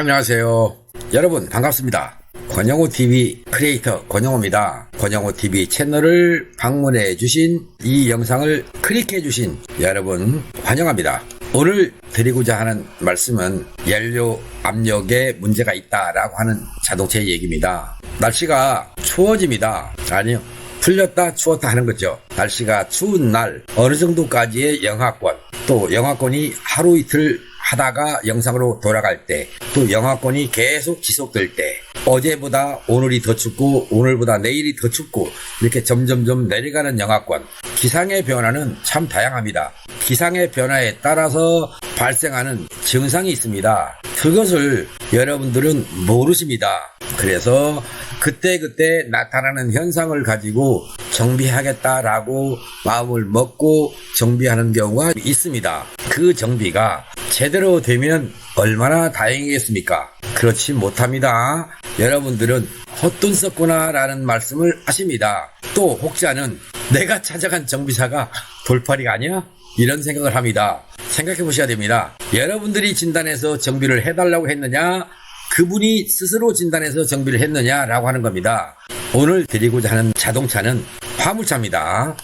안녕하세요. 여러분 반갑습니다. 권영호 TV 크리에이터 권영호입니다. 권영호 TV 채널을 방문해 주신 이 영상을 클릭해 주신 여러분 환영합니다. 오늘 드리고자 하는 말씀은 연료 압력에 문제가 있다라고 하는 자동차의 얘기입니다. 날씨가 추워집니다. 아니요. 풀렸다 추웠다 하는 거죠. 날씨가 추운 날 어느 정도까지의 영하권 또 영하권이 하루 이틀 하다가 영상으로 돌아갈 때 또 영하권이 계속 지속될 때 어제보다 오늘이 더 춥고 오늘보다 내일이 더 춥고 이렇게 점점점 내려가는 영하권 기상의 변화는 참 다양합니다. 기상의 변화에 따라서 발생하는 증상이 있습니다. 그것을 여러분들은 모르십니다. 그래서 그때그때 나타나는 현상을 가지고 정비하겠다라고 마음을 먹고 정비하는 경우가 있습니다. 그 정비가 제대로 되면 얼마나 다행이겠습니까? 그렇지 못합니다. 여러분들은 헛돈 썼구나라는 말씀을 하십니다. 또 혹자는 내가 찾아간 정비사가 돌팔이가 아니야? 이런 생각을 합니다. 생각해 보셔야 됩니다. 여러분들이 진단해서 정비를 해달라고 했느냐? 그분이 스스로 진단해서 정비를 했느냐라고 하는 겁니다. 오늘 드리고자 하는 자동차는 화물차입니다.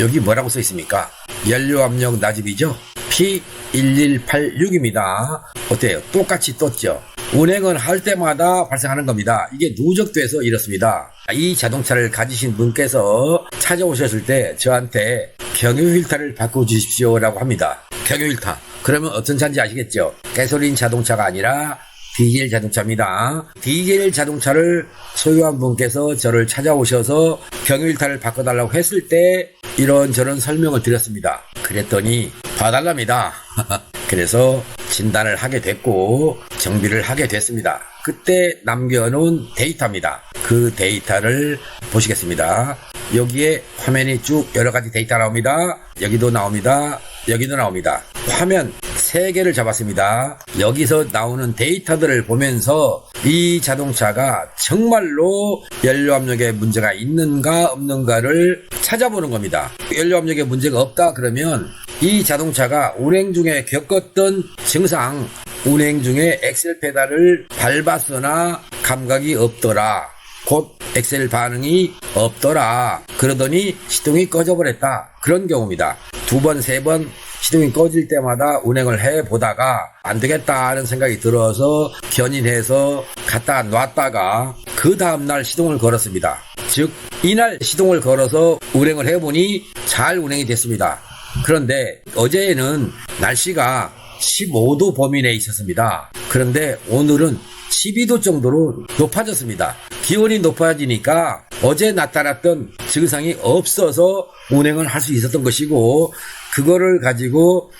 여기 뭐라고 써 있습니까? 연료 압력 낮음이죠? P1186입니다. 어때요? 똑같이 떴죠? 운행을 할 때마다 발생하는 겁니다. 이게 누적돼서 이렇습니다. 이 자동차를 가지신 분께서 찾아오셨을 때 저한테 경유 휠타를 바꿔주십시오 라고 합니다. 경유 휠타. 그러면 어떤 차인지 아시겠죠? 가솔린 자동차가 아니라 디젤 자동차입니다. 디젤 자동차를 소유한 분께서 저를 찾아오셔서 경유일타를 바꿔달라고 했을 때 이런저런 설명을 드렸습니다. 그랬더니 봐달랍니다. 그래서 진단을 하게 됐고 정비를 하게 됐습니다. 그때 남겨놓은 데이터입니다. 그 데이터를 보시겠습니다. 여기에 화면이 쭉 여러 가지 데이터 나옵니다. 여기도 나옵니다. 여기도 나옵니다. 화면 3개를 잡았습니다. 여기서 나오는 데이터들을 보면서 이 자동차가 정말로 연료 압력에 문제가 있는가 없는가를 찾아보는 겁니다. 연료 압력에 문제가 없다 그러면 이 자동차가 운행 중에 겪었던 증상, 운행 중에 엑셀 페달을 밟았으나 감각이 없더라. 곧 엑셀 반응이 없더라. 그러더니 시동이 꺼져버렸다. 그런 경우입니다. 두 번, 세 번 시동이 꺼질 때마다 운행을 해 보다가 안 되겠다는 생각이 들어서 견인해서 갖다 놨다가 그 다음날 시동을 걸었습니다. 즉, 이날 시동을 걸어서 운행을 해보니 잘 운행이 됐습니다. 그런데 어제는 날씨가 15도 범위 내에 있었습니다. 그런데 오늘은 12도 정도로 높아졌습니다. 기온이 높아지니까 어제 나타났던 증상이 없어서 운행을 할 수 있었던 것이고 그거를 가지고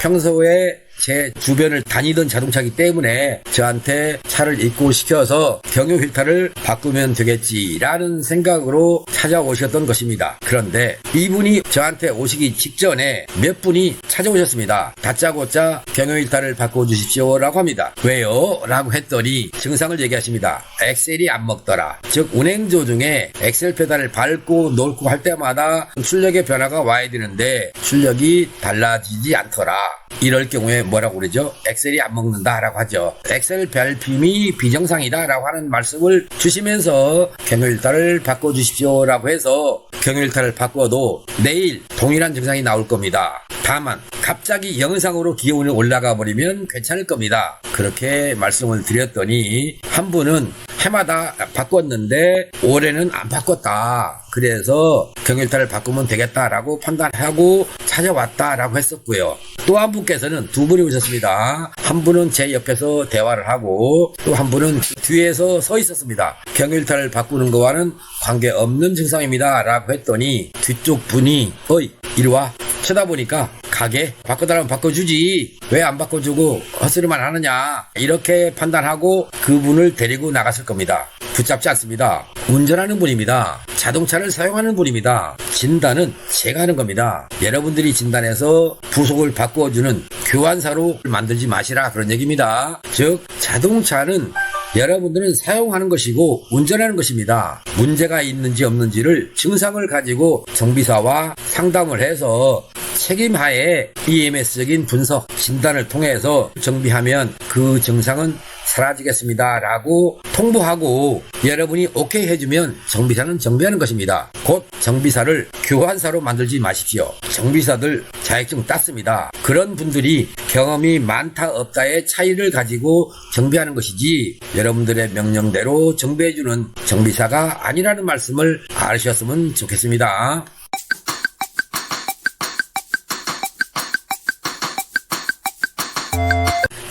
평소에 제 주변을 다니던 자동차기 때문에 저한테 차를 입고시켜서 경유 휠타를 바꾸면 되겠지라는 생각으로 찾아오셨던 것입니다. 그런데 이분이 저한테 오시기 직전에 몇 분이 찾아오셨습니다. 다짜고짜 경유 휠타를 바꿔주십시오라고 합니다. 왜요? 라고 했더니 증상을 얘기하십니다. 엑셀이 안 먹더라. 즉 운행 도중에 엑셀 페달을 밟고 놓고 할 때마다 출력의 변화가 와야 되는데 출력이 달라지지 않더라. 이럴 경우에 뭐라고 그러죠? 엑셀이 안 먹는다라고 하죠. 엑셀 밟힘이 비정상이다라고 하는 말씀을 주시면서 경유일타를 바꿔주십시오라고 해서 경유일타를 바꿔도 내일 동일한 증상이 나올 겁니다. 다만 갑자기 영상으로 기온이 올라가 버리면 괜찮을 겁니다. 그렇게 말씀을 드렸더니 한 분은 해마다 바꿨는데 올해는 안 바꿨다. 그래서 경일타를 바꾸면 되겠다라고 판단하고 찾아왔다라고 했었고요. 또 한 분께서는 두 분이 오셨습니다. 한 분은 제 옆에서 대화를 하고 또 한 분은 뒤에서 서 있었습니다. 경일타를 바꾸는 거와는 관계없는 증상입니다. 라고 했더니 뒤쪽 분이 어이 이리 와 쳐다보니까 가게? 바꿔달라면 바꿔주지. 왜 안 바꿔주고 헛소리만 하느냐. 이렇게 판단하고 그분을 데리고 나갔을 겁니다. 붙잡지 않습니다. 운전하는 분입니다. 자동차를 사용하는 분입니다. 진단은 제가 하는 겁니다. 여러분들이 진단해서 부속을 바꿔주는 교환사로 만들지 마시라 그런 얘기입니다. 즉 자동차는 여러분들은 사용하는 것이고 운전하는 것입니다. 문제가 있는지 없는지를 증상을 가지고 정비사와 상담을 해서 책임하에 EMS적인 분석, 진단을 통해서 정비하면 그 증상은 사라지겠습니다. 라고 통보하고 여러분이 오케이 해주면 정비사는 정비하는 것입니다. 곧 정비사를 교환사로 만들지 마십시오. 정비사들 자격증 땄습니다. 그런 분들이 경험이 많다 없다의 차이를 가지고 정비하는 것이지 여러분들의 명령대로 정비해주는 정비사가 아니라는 말씀을 아셨으면 좋겠습니다.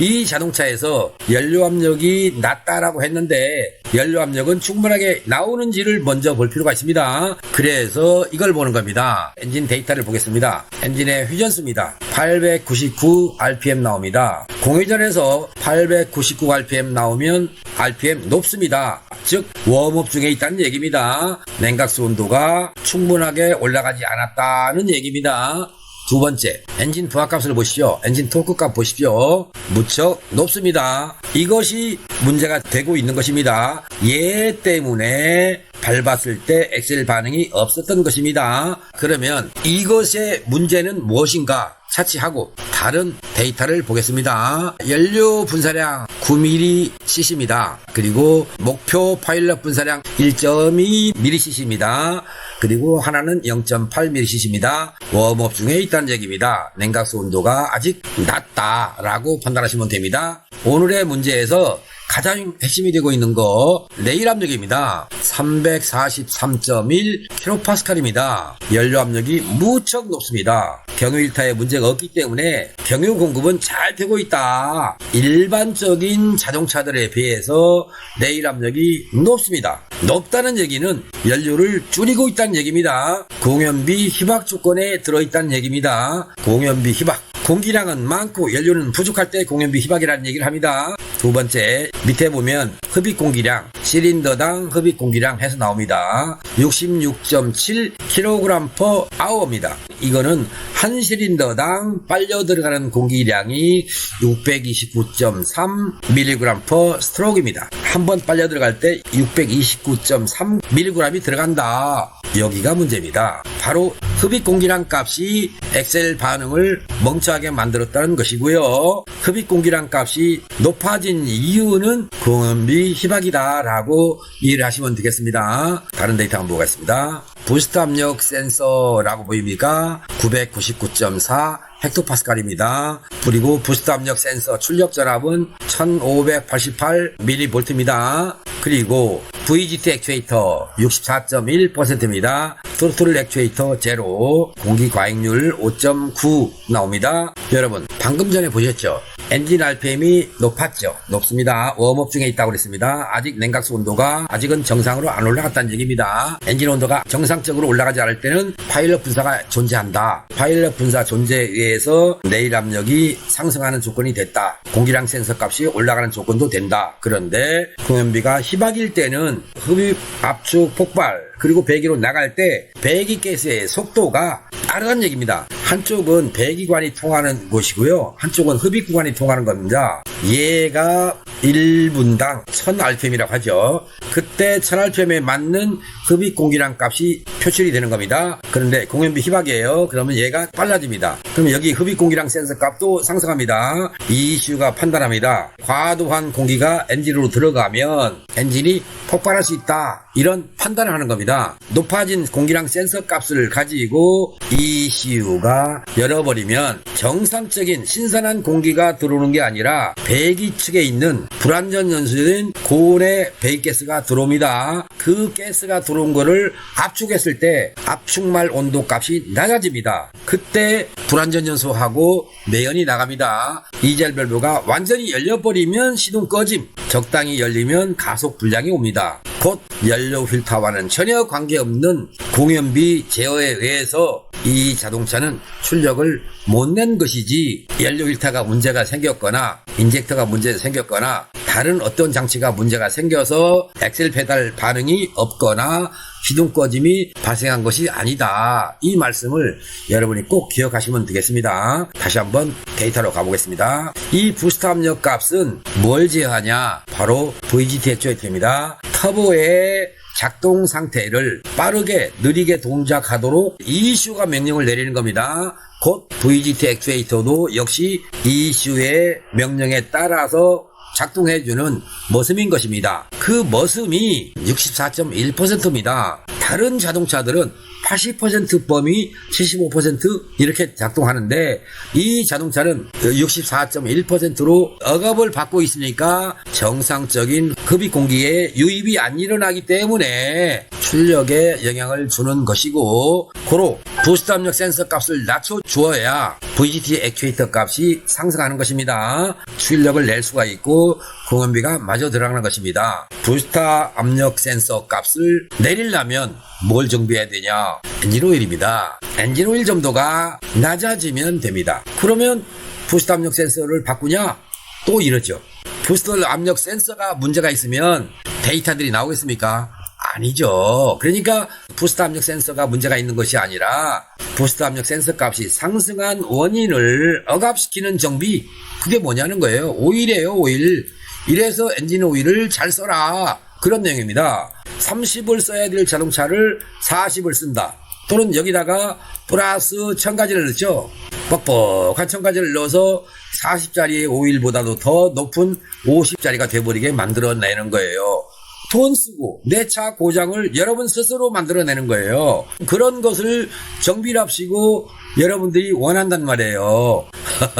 이 자동차에서 연료 압력이 낮다라고 했는데 연료 압력은 충분하게 나오는지를 먼저 볼 필요가 있습니다. 그래서 이걸 보는 겁니다. 엔진 데이터를 보겠습니다. 엔진의 휘전수입니다. 899 RPM 나옵니다. 공회전에서 899 RPM 나오면 RPM 높습니다. 즉 웜업 중에 있다는 얘기입니다. 냉각수 온도가 충분하게 올라가지 않았다는 얘기입니다. 두 번째, 엔진 부하값을 보시죠. 엔진 토크값 보십시오. 무척 높습니다. 이것이 문제가 되고 있는 것입니다. 얘 때문에 밟았을 때 엑셀 반응이 없었던 것입니다. 그러면 이것의 문제는 무엇인가? 차치하고 다른 데이터를 보겠습니다. 연료 분사량 9mlcc입니다. 그리고 목표 파일럿 분사량 1.2mlcc입니다. 그리고 하나는 0.8mlcc입니다. 웜업 중에 있다는 얘기입니다. 냉각수 온도가 아직 낮다라고 판단하시면 됩니다. 오늘의 문제에서 가장 핵심이 되고 있는 거 레일 압력입니다. 343.1kPa입니다. 연료 압력이 무척 높습니다. 경유 1타에 문제가 없기 때문에 경유 공급은 잘 되고 있다. 일반적인 자동차들에 비해서 레일 압력이 높습니다. 높다는 얘기는 연료를 줄이고 있다는 얘기입니다. 공연비 희박 조건에 들어있다는 얘기입니다. 공연비 희박. 공기량은 많고 연료는 부족할 때 공연비 희박이라는 얘기를 합니다. 두 번째 밑에 보면 흡입 공기량 실린더당 흡입 공기량 해서 나옵니다. 66.7kg per hour입니다. 이거는 한 실린더당 빨려 들어가는 공기량이 629.3mg per stroke입니다. 한 번 빨려 들어갈 때 629.3mg이 들어간다. 여기가 문제입니다. 바로 흡입 공기량 값이 엑셀 반응을 멍청하게 만들었다는 것이고요. 흡입 공기량 값이 높아진 이유는 공연비 희박이다라고 이해를 하시면 되겠습니다. 다른 데이터 한번 보겠습니다. 부스트 압력 센서라고 보입니까? 999.4 헥토파스칼입니다. 그리고 부스트 압력 센서 출력 전압은 1588mV입니다. 그리고 VGT 액추에이터 64.1%입니다. 트로틀 액추에이터 제로 공기 과잉률 5.9 나옵니다. 여러분 방금 전에 보셨죠? 엔진 RPM이 높았죠. 높습니다. 웜업 중에 있다고 그랬습니다. 아직 냉각수 온도가 아직은 정상으로 안 올라갔다는 얘기입니다. 엔진 온도가 정상적으로 올라가지 않을 때는 파일럿 분사가 존재한다. 파일럿 분사 존재에 의해서 내일 압력이 상승하는 조건이 됐다. 공기량 센서 값이 올라가는 조건도 된다. 그런데 공연비가 희박일 때는 흡입, 압축, 폭발 그리고 배기로 나갈 때 배기 가스의 속도가 다르다는 얘기입니다. 한쪽은 배기관이 통하는 곳이고요. 한쪽은 흡입구간이 통하는 겁니다. 얘가 1분당 1000rpm이라고 하죠. 그때 1000rpm에 맞는 흡입 공기량 값이 표출이 되는 겁니다. 그런데 공연비 희박이에요. 그러면 얘가 빨라집니다. 그러면 여기 흡입 공기량 센서 값도 상승합니다. 이 이슈가 판단합니다. 과도한 공기가 엔진으로 들어가면 엔진이 폭발할 수 있다. 이런 판단을 하는 겁니다. 높아진 공기량 센서 값을 가지고 ECU가 열어버리면 정상적인 신선한 공기가 들어오는 게 아니라 배기 측에 있는 불완전 연소된 고온의 배기가스가 들어옵니다. 그 가스가 들어온 거를 압축했을 때 압축말 온도 값이 낮아집니다. 그때 불완전 연소하고 매연이 나갑니다. 이젤 밸브가 완전히 열려버리면 시동 꺼짐, 적당히 열리면 가속 불량이 옵니다. 곧 연료 필터와는 전혀 관계없는 공연비 제어에 의해서 이 자동차는 출력을 못 낸 것이지 연료 필터가 문제가 생겼거나 인젝터가 문제가 생겼거나 다른 어떤 장치가 문제가 생겨서 엑셀 페달 반응이 없거나 기둥 꺼짐이 발생한 것이 아니다. 이 말씀을 여러분이 꼭 기억하시면 되겠습니다. 다시 한번 데이터로 가보겠습니다. 이 부스트 압력 값은 뭘 제어하냐? 바로 VGT 액추에이터입니다. 터보의 작동 상태를 빠르게 느리게 동작하도록 이슈가 명령을 내리는 겁니다. 곧 VGT 액추에이터도 역시 이슈의 명령에 따라서 작동해주는 머슴인 것입니다. 그 머슴이 64.1%입니다. 다른 자동차들은 80% 범위 75% 이렇게 작동하는데 이 자동차는 64.1%로 억압을 받고 있으니까 정상적인 급이 공기에 유입이 안 일어나기 때문에 출력에 영향을 주는 것이고 고로 부스트 압력 센서 값을 낮춰 주어야 VGT 액추에이터 값이 상승하는 것입니다. 출력을 낼 수가 있고 공원비가 마저 들어가는 것입니다. 부스트 압력 센서 값을 내리려면 뭘 정비해야 되냐? 엔진 오일입니다. 엔진 오일 점도가 낮아지면 됩니다. 그러면 부스트 압력 센서를 바꾸냐? 또 이러죠. 부스트 압력 센서가 문제가 있으면 데이터들이 나오겠습니까? 아니죠. 그러니까 부스트 압력 센서가 문제가 있는 것이 아니라 부스트 압력 센서 값이 상승한 원인을 억압시키는 정비 그게 뭐냐는 거예요. 오일이에요, 오일. 이래서 엔진 오일을 잘 써라. 그런 내용입니다. 30을 써야 될 자동차를 40을 쓴다. 또는 여기다가 플러스 첨가제를 넣죠. 뻑뻑한 첨가제를 넣어서 40짜리 오일보다도 더 높은 50짜리가 돼버리게 만들어내는 거예요. 돈 쓰고 내 차 고장을 여러분 스스로 만들어내는 거예요. 그런 것을 정비랍시고 여러분들이 원한단 말이에요.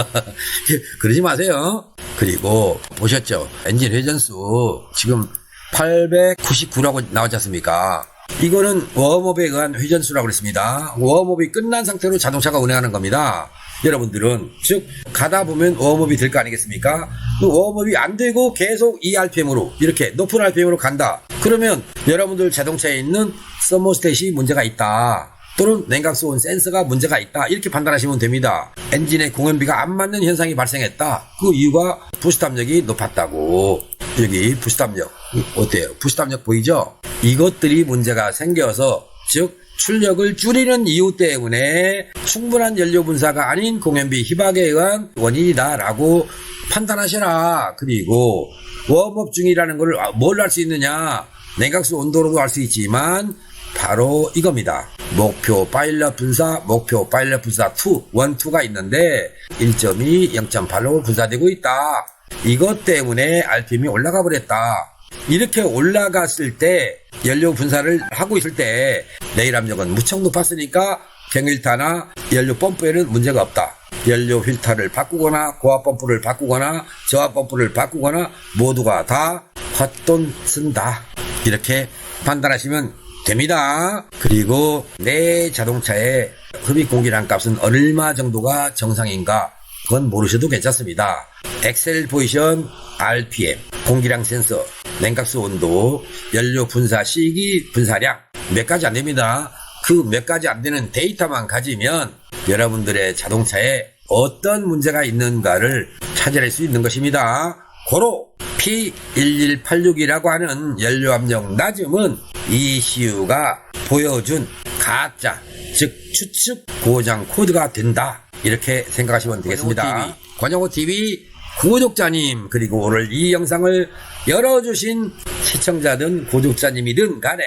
그러지 마세요. 그리고 보셨죠? 엔진 회전수 지금 899라고 나왔지 않습니까? 이거는 웜업에 의한 회전수라고 그랬습니다. 웜업이 끝난 상태로 자동차가 운행하는 겁니다. 여러분들은 즉 가다 보면 웜업이 될 거 아니겠습니까? 그 웜업이 안 되고 계속 이 RPM으로 이렇게 높은 RPM으로 간다. 그러면 여러분들 자동차에 있는 서머스탯이 문제가 있다. 또는 냉각수온 센서가 문제가 있다. 이렇게 판단하시면 됩니다. 엔진의 공연비가 안 맞는 현상이 발생했다. 그 이유가 부스트 압력이 높았다고. 여기 부스트 압력 어때요? 부스트 압력 보이죠? 이것들이 문제가 생겨서 즉 출력을 줄이는 이유 때문에 충분한 연료 분사가 아닌 공연비 희박에 의한 원인이다라고 판단하셔라. 그리고 웜업 중이라는 걸 뭘 알 수 있느냐? 냉각수 온도로도 알 수 있지만 바로 이겁니다. 목표 파일럿 분사, 목표 파일럿 분사 2, 1, 2가 있는데 1.2, 0.8로 분사되고 있다. 이것 때문에 RPM이 올라가 버렸다. 이렇게 올라갔을 때 연료 분사를 하고 있을 때 내일 압력은 무척 높았으니까 경일타나 연료 펌프에는 문제가 없다. 연료 필터를 바꾸거나 고압 펌프를 바꾸거나 저압 펌프를 바꾸거나 모두가 다 헛돈 쓴다. 이렇게 판단하시면 됩니다. 그리고 내 자동차의 흡입 공기량 값은 얼마 정도가 정상인가 그건 모르셔도 괜찮습니다. 엑셀 포지션, RPM, 공기량 센서, 냉각수 온도, 연료 분사 시기, 분사량 몇 가지 안 됩니다. 그 몇 가지 안 되는 데이터만 가지면 여러분들의 자동차에 어떤 문제가 있는가를 찾아낼 수 있는 것입니다. 고로 P1186이라고 하는 연료 압력 낮음은 ECU가 보여준 가짜, 즉 추측 고장 코드가 된다. 이렇게 생각하시면 되겠습니다. 권영호 TV 구독자님 그리고 오늘 이 영상을 열어주신 시청자든 구독자님이든 간에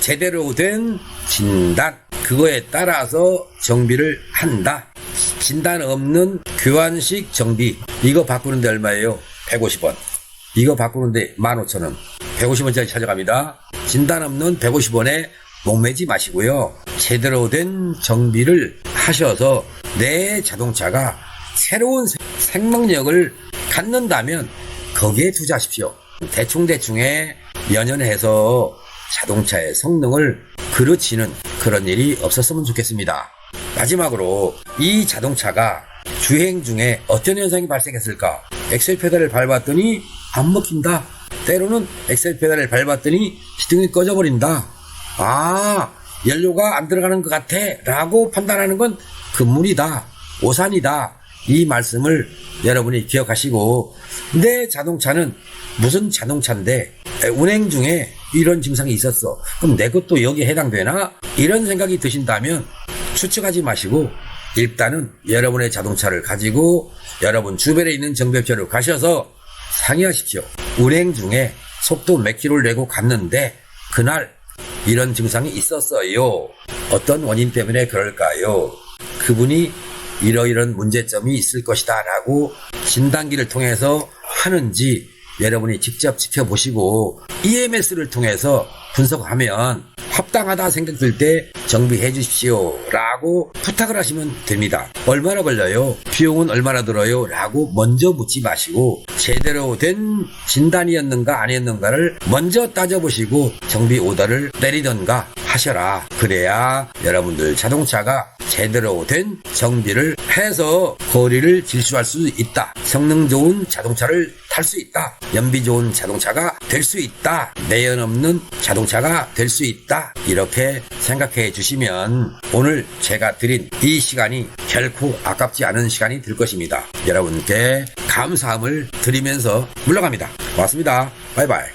제대로 된 진단 그거에 따라서 정비를 한다. 진단 없는 교환식 정비 이거 바꾸는데 얼마예요? 150원. 이거 바꾸는데 15,000원. 150원짜리 찾아갑니다. 진단 없는 150원에 목매지 마시고요. 제대로 된 정비를 하셔서 내 자동차가 새로운 생명력을 갖는다면 거기에 투자하십시오. 대충대충에 연연해서 자동차의 성능을 그르치는 그런 일이 없었으면 좋겠습니다. 마지막으로 이 자동차가 주행 중에 어떤 현상이 발생했을까? 엑셀 페달을 밟았더니 안 먹힌다. 때로는 엑셀 페달을 밟았더니 시동이 꺼져버린다. 아, 연료가 안 들어가는 것 같아. 라고 판단하는 건 금물이다. 오산이다. 이 말씀을 여러분이 기억하시고 내 자동차는 무슨 자동차인데 운행 중에 이런 증상이 있었어. 그럼 내 것도 여기에 해당되나? 이런 생각이 드신다면 추측하지 마시고 일단은 여러분의 자동차를 가지고 여러분 주변에 있는 정비업체로 가셔서 상의하십시오. 운행 중에 속도 몇 킬로를 내고 갔는데 그날 이런 증상이 있었어요. 어떤 원인 때문에 그럴까요? 그분이 이러이런 문제점이 있을 것이다 라고 진단기를 통해서 하는지 여러분이 직접 지켜보시고 EMS를 통해서 분석하면 합당하다 생각될 때 정비해 주십시오 라고 부탁을 하시면 됩니다. 얼마나 걸려요? 비용은 얼마나 들어요? 라고 먼저 묻지 마시고 제대로 된 진단이었는가 아니었는가를 먼저 따져보시고 정비 오더를 내리던가 하셔라. 그래야 여러분들 자동차가 제대로 된 정비를 해서 거리를 질주할 수 있다. 성능 좋은 자동차를 탈 수 있다. 연비 좋은 자동차가 될 수 있다. 내연 없는 자동차가 될 수 있다. 이렇게 생각해 주시면 오늘 제가 드린 이 시간이 결코 아깝지 않은 시간이 될 것입니다. 여러분께 감사함을 드리면서 물러갑니다. 고맙습니다. 바이바이.